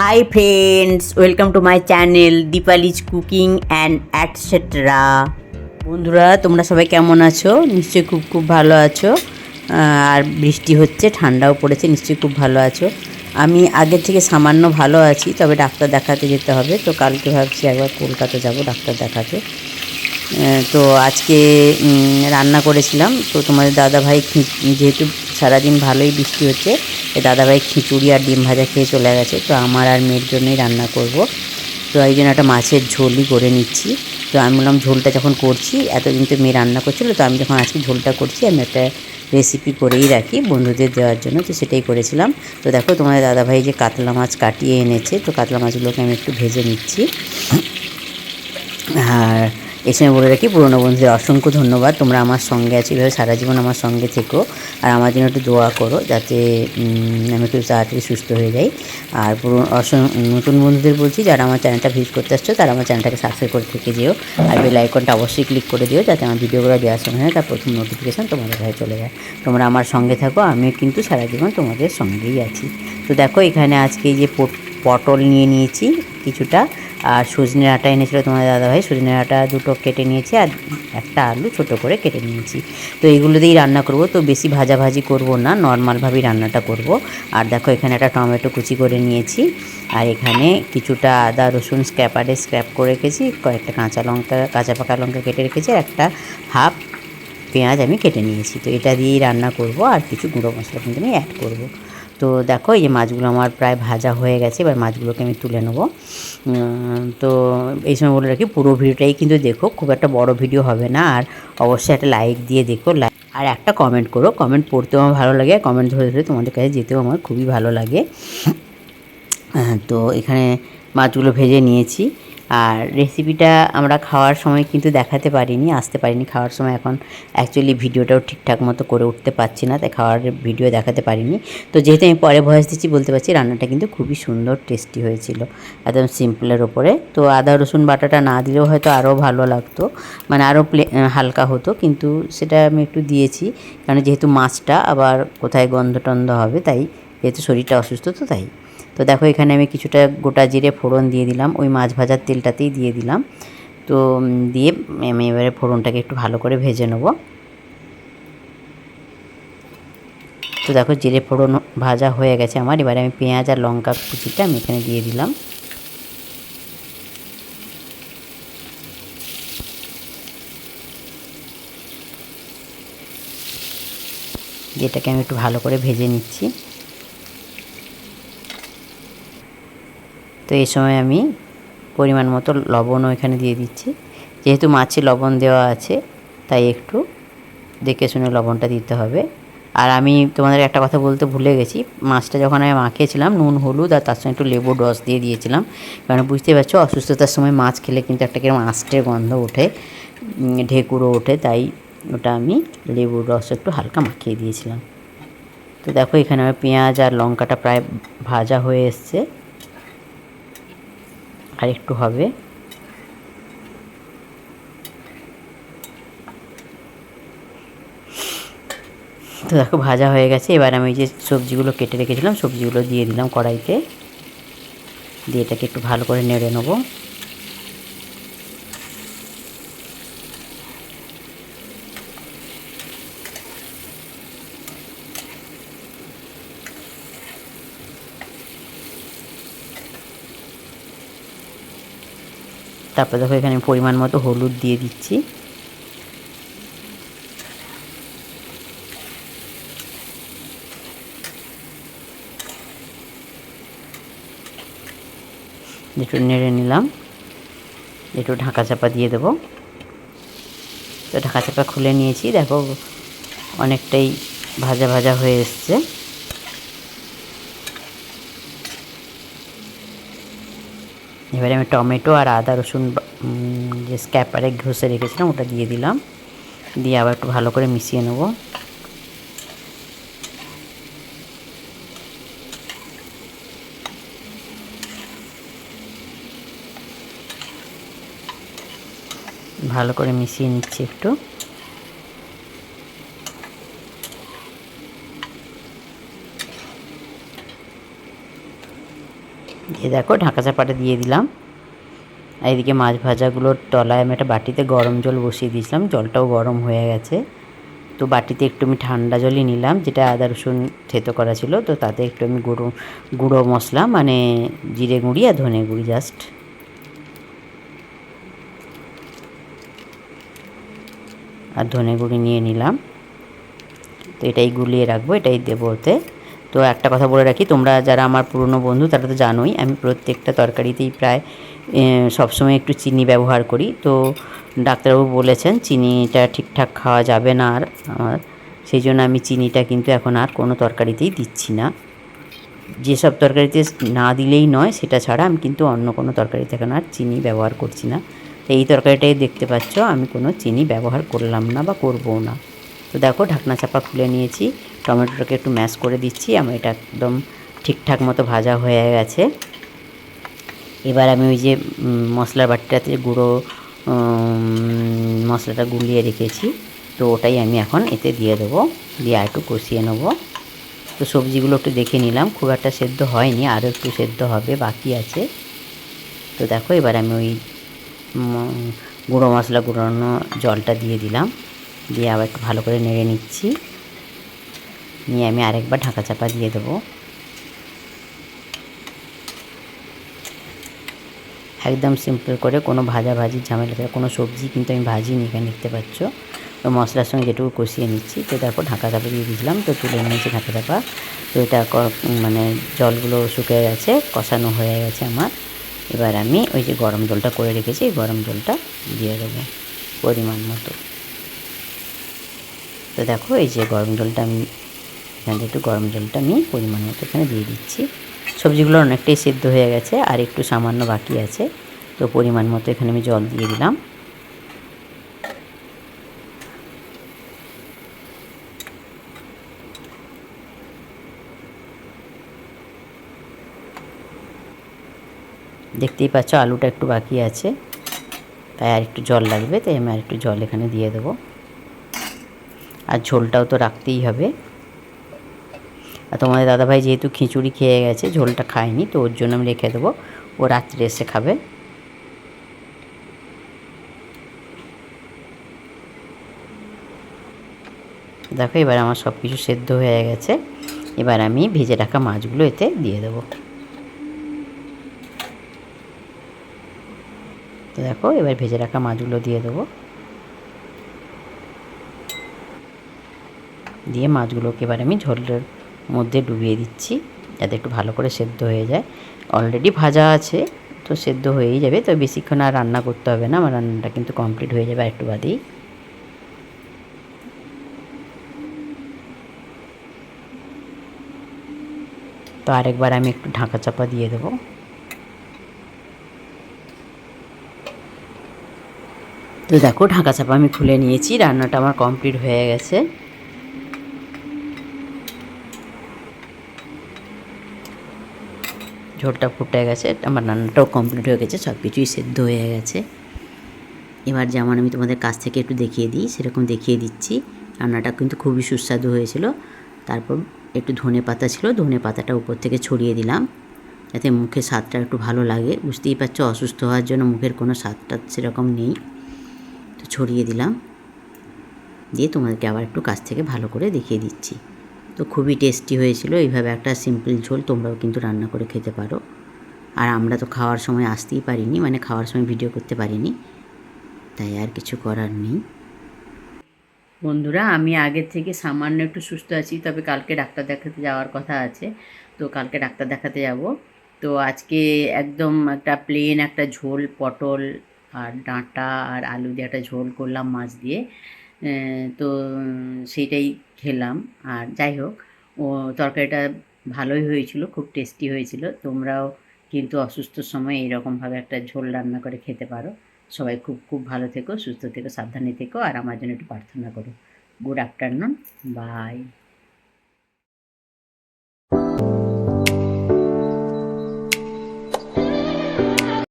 Hi friends welcome to my channel Dipali's cooking and etcetera বন্ধুরা, তোমরা সবাই কেমন আছো? নিশ্চয়ই খুব খুব ভালো আছো। আর বৃষ্টি হচ্ছে, ঠান্ডাও পড়েছে, নিশ্চয়ই খুব ভালো আছো। আমি আগের থেকে সামান্য ভালো আছি, তবে ডাক্তার দেখাতে যেতে হবে। তো কালকে ভাবছি একবার কলকাতা যাব, ডাক্তার দেখাতে। তো আজকে রান্না করেছিলাম। তো তোমাদের দাদাভাই, যেহেতু সারাদিন ভালোই বৃষ্টি হচ্ছে দাদাভাই খিচুড়ি আর ডিম ভাজা খেয়ে চলে গেছে, তো আমার আর মেয়ের জন্যই রান্না করব। তো এই জন্য একটা মাছের ঝোলই করে নিচ্ছি। তো আমি বললাম ঝোলটা যখন করছি, এতদিন তো মেয়ে রান্না করছিল, তো আমি যখন আজকে ঝোলটা করছি, আমি একটা রেসিপি করেই রাখি বন্ধুদের দেওয়ার জন্য, তো সেটাই করেছিলাম। তো দেখো তোমাদের দাদাভাই যে কাতলা মাছ কাটিয়ে এনেছে, তো কাতলা মাছগুলোকে আমি একটু ভেজে নিচ্ছি। আর সময় বলে রাখি, পুরনো বন্ধুদের অসংখ্য ধন্যবাদ। তোমরা আমার সঙ্গে আছো, এভাবে সারা জীবন আমার সঙ্গে থেকো। আর আমার জন্য একটু দোয়া করো যাতে আমি একটু তাড়াতাড়ি সুস্থ হয়ে যাই। আর পুরো নতুন বন্ধুদের বলছি, যারা আমার চ্যানেলটা ভিজিট করতে আসছো, তারা আমার চ্যানেলটাকে সাবস্ক্রাইব করে থেকে যেও। আর বেল আইকনটা অবশ্যই ক্লিক করে দিও, যাতে আমার ভিডিওগুলো দেওয়ার সময় তার প্রথম নোটিফিকেশান তোমাদের কাছে চলে যায়। তোমরা আমার সঙ্গে থাকো, আমিও কিন্তু সারা জীবন তোমাদের সঙ্গেই আছি। তো দেখো, এখানে আজকে যে পট- পটল নিয়ে নিয়েছি, কিছুটা। আর সজনে আটা এনেছিল তোমাদের দাদাভাই। সজনে আটা দুটো কেটে নিয়েছি আর একটা আলু ছোট করে কেটে নিয়েছি। তো এইগুলো দিয়েই রান্না করব। তো বেশি ভাজাভাজি করব না নর্মালভাবেই রান্নাটা করব। আর দেখো এখানে একটা টমেটো কুচি করে নিয়েছি। আর এখানে কিছুটা আদা, রসুন স্ক্র্যাপারে স্ক্র্যাপ করে রেখেছি। কয়েকটা কাঁচা লঙ্কা, কাঁচা পাকা লঙ্কা কেটে রেখেছি। আর একটা হাফ পেঁয়াজ আমি কেটে নিয়েছি। তো এটা দিয়েই রান্না করব। আর কিছু গুঁড়ো মশলা কিন্তু আমি অ্যাড করব। তো দেখো, এই যে মাছগুলো আমার প্রায় ভাজা হয়ে গেছে, এবার মাছগুলোকে আমি তুলে নেব। তো এই সময় বলে রাখি, পুরো ভিডিওটাই কিন্তু দেখো, খুব একটা বড় ভিডিও হবে না, আর অবশ্যই একটা লাইক দিয়ে দেখো আর একটা কমেন্ট করো। কমেন্ট পড়তেও আমার ভালো লাগে কমেন্ট ধরে ধরে তোমাদের কাছে যেতেও আমার খুবই ভালো লাগে। তো এখানে মাছগুলো ভেজে নিয়েছি। আর রেসিপিটা আমরা খাওয়ার সময় কিন্তু দেখাতে পারিনি, আসতে পারিনি খাওয়ার সময়। এখন অ্যাকচুয়ালি ভিডিওটাও ঠিকঠাক মতো করে উঠতে পারছি না, তাই খাওয়ার ভিডিও দেখাতে পারিনি। তো যেহেতু আমি পরে ভয়েস দিচ্ছি, বলতে পারছি রান্নাটা কিন্তু খুবই সুন্দর টেস্টি হয়েছিল, একদম সিম্পলের ওপরে। তো আদা, রসুন বাটাটা না দিলেও হয়তো আরও ভালো লাগতো মানে আরও হালকা হতো, কিন্তু সেটা আমি একটু দিয়েছি কারণ যেহেতু মাছটা আবার কোথায় গন্ধ টন্ধ হবে, তাই যেহেতু শরীরটা অসুস্থ, তো তাই। তো দেখো এখানে আমি কিছুটা গোটা জিরে ফোড়ন দিয়ে দিলাম, ওই মাছ ভাজার তেলটাতেই দিয়ে দিলাম। তো দিয়ে আমি এবারে ফোড়নটাকে একটু ভালো করে ভেজে নেব। তো দেখো জিরে ফোড়ন ভাজা হয়ে গেছে আমার, এবারে আমি পেঁয়াজ আর লঙ্কা কুচিটা আমি এখানে দিয়ে দিলাম। যেটাকে আমি একটু ভালো করে ভেজে নিচ্ছি। তো এই সময় আমি পরিমাণ মতো লবণও এখানে দিয়ে দিচ্ছি। যেহেতু মাছে লবণ দেওয়া আছে, তাই একটু দেখে শুনে লবণটা দিতে হবে। আর আমি তোমাদের একটা কথা বলতে ভুলে গেছি, মাছটা যখন আমি মাখিয়েছিলাম, নুন, হলুদ আর তার সঙ্গে একটু লেবুর রস দিয়ে দিয়েছিলাম, কারণ বুঝতে পারছ, অসুস্থতার সময় মাছ খেলে কিন্তু একটা কীরকম আষ্টের গন্ধ ওঠে ঢেকুরও ওঠে, তাই ওটা আমি লেবুর রস একটু হালকা মাখিয়ে দিয়েছিলাম। তো দেখো, এখানে আমার পেঁয়াজ আর লঙ্কাটা প্রায় ভাজা হয়ে এসছে। আর একটু হবে। তো দেখো, ভাজা হয়ে গেছে। এবার আমি যে সবজিগুলো কেটে রেখেছিলাম, সবজিগুলো দিয়ে দিলাম কড়াইতে। দিয়ে এটাকে একটু ভালো করে নেড়ে নেব। তারপর দেখো এখানে পরিমাণ মতো হলুদ দিয়ে দিচ্ছি। একটু নেড়ে নিলাম। একটু ঢাকা চাপা দিয়ে দেবো। তো ঢাকা চাপা খুলে নিয়েছি। দেখো অনেকটাই ভাজা ভাজা হয়ে এসছে। এবারে আমি টমেটো আর আদা রসুন যে স্ক্যাপারে ঘষে রেখেছিলাম, ওটা দিয়ে দিলাম। দিয়ে আবার একটু ভালো করে মিশিয়ে নেব। ভালো করে মিশিয়ে নিচ্ছি একটু। দিয়ে দেখো, ঢাকা চাপাটা দিয়ে দিলাম। আর এদিকে মাছ ভাজাগুলোর তলায় আমি একটা বাটিতে গরম জল বসিয়ে দিয়েছিলাম, জলটাও গরম হয়ে গেছে। তো বাটিতে একটু আমি ঠান্ডা জলই নিলাম, যেটা আদা, রসুন থেতো করা ছিল। তো তাতে একটু আমি গুঁড়ো গুঁড়ো মশলা মানে জিরে গুঁড়ি আর ধনে গুঁড়ি জাস্ট আর ধনে গুঁড়ি নিয়ে নিলাম। তো এটাই গুলিয়ে রাখব, এটাই দেবো ওতে। তো একটা কথা বলে রাখি, তোমরা যারা আমার পুরনো বন্ধু তারা তো জানোই আমি প্রত্যেকটা তরকারিতেই প্রায় সবসময় একটু চিনি ব্যবহার করি। তো ডাক্তারবাবু বলেছেন চিনিটা ঠিকঠাক খাওয়া যাবে না আর আমার, সেই জন্য আমি চিনিটা কিন্তু এখন আর কোনো তরকারিতেই দিচ্ছি না। যেসব তরকারিতে না দিলেই নয় সেটা ছাড়া আমি কিন্তু অন্য কোনো তরকারিতে এখন আর চিনি ব্যবহার করছি না। তো এই তরকারিটাই দেখতে পাচ্ছ, আমি কোনো চিনি ব্যবহার করলাম না বা করবও না। তো দেখো ঢাকনা চাপা খুলে নিয়েছি, টমেটোটাকে একটু ম্যাশ করে দিচ্ছি, আমার এটা একদম ঠিকঠাক মতো ভাজা হয়ে গেছে। এবার আমি ওই যে মশলার বাটিটাতে গুঁড়ো মশলাটা গুলিয়ে রেখেছি, তো ওটাই আমি এখন এতে দিয়ে দেবো, দিয়ে আর একটু কষিয়ে নেব। তো সবজিগুলো একটু দেখে নিলাম, খুব একটা সেদ্ধ হয়নি, আরও একটু সেদ্ধ হবে, বাকি আছে। তো দেখো এবার আমি ওই গুঁড়ো মশলা গুঁড়োনো জলটা দিয়ে দিলাম। দিয়ে আবার একটু ভালো করে নেড়ে নিচ্ছি। নিয়ে আমি আরেকবার ঢাকা চাপা দিয়ে দেবো। একদম সিম্পল করে কোনো ভাজা ভাজির ঝামেলা ছাড়া, কোনো সবজি কিন্তু আমি ভাজিনি এখানে, দেখতে পাচ্ছ? তো মশলার সঙ্গে যেটুকু কষিয়ে নিচ্ছি, তো তারপর ঢাকা চাপা দিয়ে দিয়েছিলাম, তো তুলে নিয়েছি ঢাকা চাপা। তো এটা মানে জলগুলো শুকিয়ে গেছে, কষানো হয়ে গেছে আমার। এবার আমি ওই যে গরম জলটা করে রেখেছি গরম জলটা দিয়ে দেবো পরিমাণ মতো। তো দেখো, এই যে গরম জলটা আমি এখানে একটু গরম জলটা আমি পরিমাণ মতো এখানে দিয়ে দিচ্ছি। সবজিগুলো অনেকটাই সেদ্ধ হয়ে গেছে, আর একটু সামান্য বাকি আছে। তো পরিমাণ মতো এখানে আমি জল দিয়ে দিলাম। দেখতেই পাচ্ছ, আলুটা একটু বাকি আছে, তাই আর একটু জল লাগবে, তাই আমি আর একটু জল এখানে দিয়ে দেবো। আর ঝোলটাও তো রাখতেই হবে। আর তোমাদের দাদাভাই যেহেতু খিচুড়ি খেয়ে গেছে, ঝোলটা খায়নি, তো ওর জন্য আমি রেখে দেবো। ও রাত্রে এসে খাবে। দেখো এবার আমার সব কিছু সেদ্ধ হয়ে গেছে। এবার আমি ভেজে রাখা মাছগুলো এতে দিয়ে দেবো। তো দেখো এবার ভেজে রাখা মাছগুলো দিয়ে দেবো। দিয়ে মাছগুলোকে এবার আমি ঝোলের মধ্যে ডুবিয়ে দিচ্ছি যাতে একটু ভালো করে সেদ্ধ হয়ে যায়। অলরেডি ভাজা আছে, তো সেদ্ধ হয়েই যাবে। তো বেশিক্ষণ আর রান্না করতে হবে না, আমার রান্নাটা কিন্তু কমপ্লিট হয়ে যাবে একটু বাদেই। তো আরেকবার আমি একটু ঢাকা চাপা দিয়ে দেবো। তো দেখো, ঢাকা চাপা আমি খুলে নিয়েছি, রান্নাটা আমার কমপ্লিট হয়ে গেছে। ঝোলটা ফুটে গেছে, আমার রান্নাটাও কমপ্লিট হয়ে গেছে সব কিছুই সেদ্ধ হয়ে গেছে। এবার যেমন আমি তোমাদের কাছ থেকে একটু দেখিয়ে দিই, সেরকম দেখিয়ে দিচ্ছি। রান্নাটা কিন্তু খুবই সুস্বাদু হয়েছিল। তারপর একটু ধনে পাতা ছিল, ধনে পাতাটা উপর থেকে ছড়িয়ে দিলাম। যাতে মুখে স্বাদটা একটু ভালো লাগে। বুঝতেই পারছ, অসুস্থ হওয়ার জন্য মুখের কোনো স্বাদটা সেরকম নেই। তো ছড়িয়ে দিলাম। দিয়ে তোমাদেরকে আবার একটু কাছ থেকে ভালো করে দেখিয়ে দিচ্ছি। তো খুবই টেস্টি হয়েছিল। এইভাবে একটা সিম্পল ঝোল তোমরাও কিন্তু রান্না করে খেতে পারো। আর আমরা তো খাওয়ার সময় আসতেই পারিনি মানে খাওয়ার সময় ভিডিও করতে পারিনি। তাই আর কিছু করার নেই। বন্ধুরা, আমি আগের থেকে সামান্য একটু সুস্থ আছি, তবে কালকে ডাক্তার দেখাতে যাওয়ার কথা আছে। তো কালকে ডাক্তার দেখাতে যাব। তো আজকে একদম একটা প্লেন একটা ঝোল, পটল আর ডাঁটা আর আলু দিয়ে একটা ঝোল করলাম মাছ দিয়ে। তো, সেইটাই খেলাম। আর যাই হোক, ও তরকারিটা ভালোই হয়েছিল, খুব টেস্টি হয়েছিল। তোমরাও কিন্তু অসুস্থ সময় এইরকমভাবে একটা ঝোল রান্না করে খেতে পারো। সবাই খুব খুব ভালো থেকো, সুস্থ থেকো, সাবধানে থেকো। আর আমার জন্য একটু প্রার্থনা করো। Good afternoon by